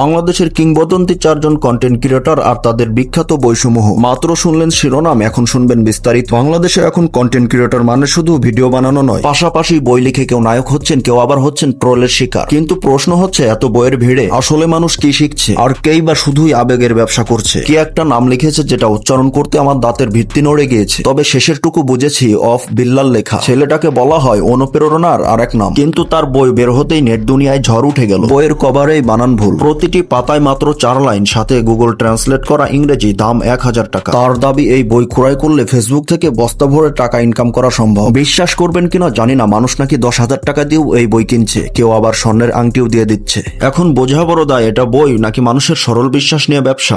বাংলাদেশের কিংবদন্তি চারজন কন্টেন্ট ক্রিয়েটর আর তাদের বিখ্যাত বইসমূহ। মাত্র শুনলেন শিরোনাম, এখন শুনবেন বিস্তারিত। বাংলাদেশে এখন কন্টেন্ট ক্রিয়েটর মানে শুধু ভিডিও বানানো নয়। পাশাপাশি বই লিখে কেউ নায়ক হচ্ছেন, কেউ আবার হচ্ছেন ট্রোলের শিকার। কিন্তু প্রশ্ন হচ্ছে, এত বইয়ের ভিড়ে আসলে মানুষ কি শিখছে? আর কেই বা শুধুই আবেগের ব্যবসা করছে? কি একটা নাম লিখেছে যেটা উচ্চারণ করতে আমার দাঁতের ভিত্তি নড়ে গিয়েছে? তবে শেষের টুকু বুঝেছি, অফ বিল্লাল লেখা। ছেলেটাকে বলা হয় অনুপ্রেরণার আর এক নাম। কিন্তু তার বই বের হতেই নেট দুনিয়ায় ঝড় উঠে গেল। বইয়ের কভারেই বানান ভুল। প্রতিটি পাতায় মাত্র চার লাইন, সাথে গুগল ট্রান্সলেট করা ইংরেজি দাম এক হাজার টাকা। তার দাবি, এই বই ক্রয় করলে ফেসবুক থেকে বস্তা ভরে টাকা ইনকাম করা সম্ভব। বিশ্বাস করবেন কিনা জানি না, মানুষ নাকি দশ হাজার টাকা দিয়েও এই বই কিনছে। কেউ আবার স্বর্ণের আংটিও দিয়ে দিচ্ছে। এখন বোঝা বড় দায়, এটা বই নাকি মানুষের সরল বিশ্বাস নিয়ে ব্যবসা.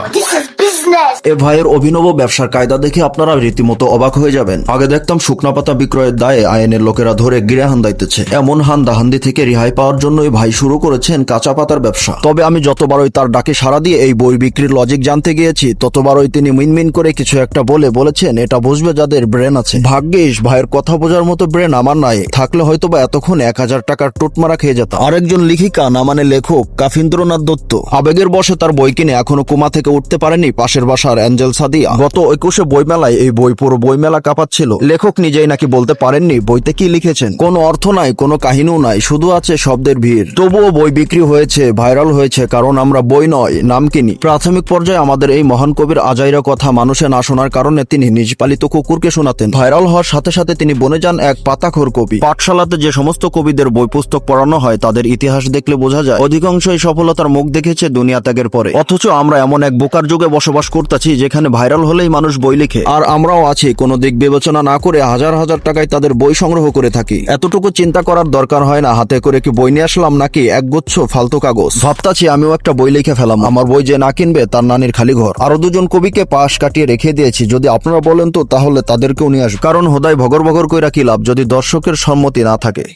এ ভাইয়ের অভিনব ব্যবসার কায়দা দেখে আপনারা রীতিমতো অবাক হয়ে যাবেন। আগে দেখতাম শুকনা পাতা বিক্রয়ের দায়ে আইনের লোকেরা ধরে গিরে হান্দাইতেছে। এমন হান্দাহান্দি থেকে রেহাই পাওয়ার জন্য জন্যই ভাই শুরু করেছেন কাঁচা পাতার ব্যবসা। তবে আমি যতবারই তার ডাকে সাড়া দিয়ে এই বই বিক্রির লজিক জানতে গিয়েছি, ততবারই তিনি মিনমিন করে কিছু একটা বলে বলেছেন, এটা বুঝবে যাদের ব্রেন আছে। ভাগ্যিস, ভাইয়ের কথা বোঝার মতো ব্রেন আমার নাই, থাকলে হয়তো বা এতক্ষণ এক হাজার টাকার টোটমারা খেয়ে যেত আরেকজন লিখিকা, না মানে লেখক, কাফিন্দ্রনাথ দত্ত। আবেগের বসে তার বই কিনে এখনও কুমা থেকে উঠতে পারেনি, পাশের বাসার অ্যাঞ্জেল সাদিয়া গত একুশে বইমেলায় এই বই পুরো বইমেলা কাঁপাচ্ছিল। লেখক নিজেই নাকি বলতে পারেননি বইতে কি লিখেছেন। কোনো অর্থ নাই, কোনো কাহিনীও নাই, শুধু আছে শব্দের ভিড়। তবুও বই বিক্রি হয়েছে, ভাইরাল হয়েছে, কারণ আমরা বই নয়, নাম কিনি। প্রাথমিক পর্যায়ে আমাদের এই মহান কবির আজাইরা কথা মানুষে না শোনার কারণে তিনি নিজ পালিত কুকুরকে শোনাতেন। ভাইরাল হওয়ার সাথে সাথে তিনি বনে যান এক পাতাখোর কবি। পাঠশালাতে যে সমস্ত কবিদের বই পুস্তক পড়ানো হয়, তাদের ইতিহাস দেখলে বোঝা যায়, অধিকাংশই সফলতার মুখ দেখেছে দুনিয়া ত্যাগের পরে। অথচ আমরা এমন এক বোকার যুগে বসবাস করতেছি যেখানে ভাইরাল হলেই মানুষ বই লিখে। আর আমরাও আছি, কোনো দিক বিবেচনা না করে হাজার হাজার টাকায় তাদের বই সংগ্রহ করে থাকি। এতটুকু চিন্তা করার দরকার হয় না, হাতে করে কি বই নিয়ে আসলাম নাকি একগুচ্ছ ফালতু কাগজ? ভাবতাছি আমিও একটা বই লিখে ফেলাম। আমার বই যে না কিনবে, তার নানির খালি ঘর। আরও দুজন কবিকে পাশ কাটিয়ে রেখে দিয়েছি, যদি আপনারা বলেন তো, তাহলে তাদেরকেও নিয়ে আসবে। কারণ হোদায় ভগর ভগর কইরা কি লাভ, যদি দর্শকের সম্মতি না থাকে?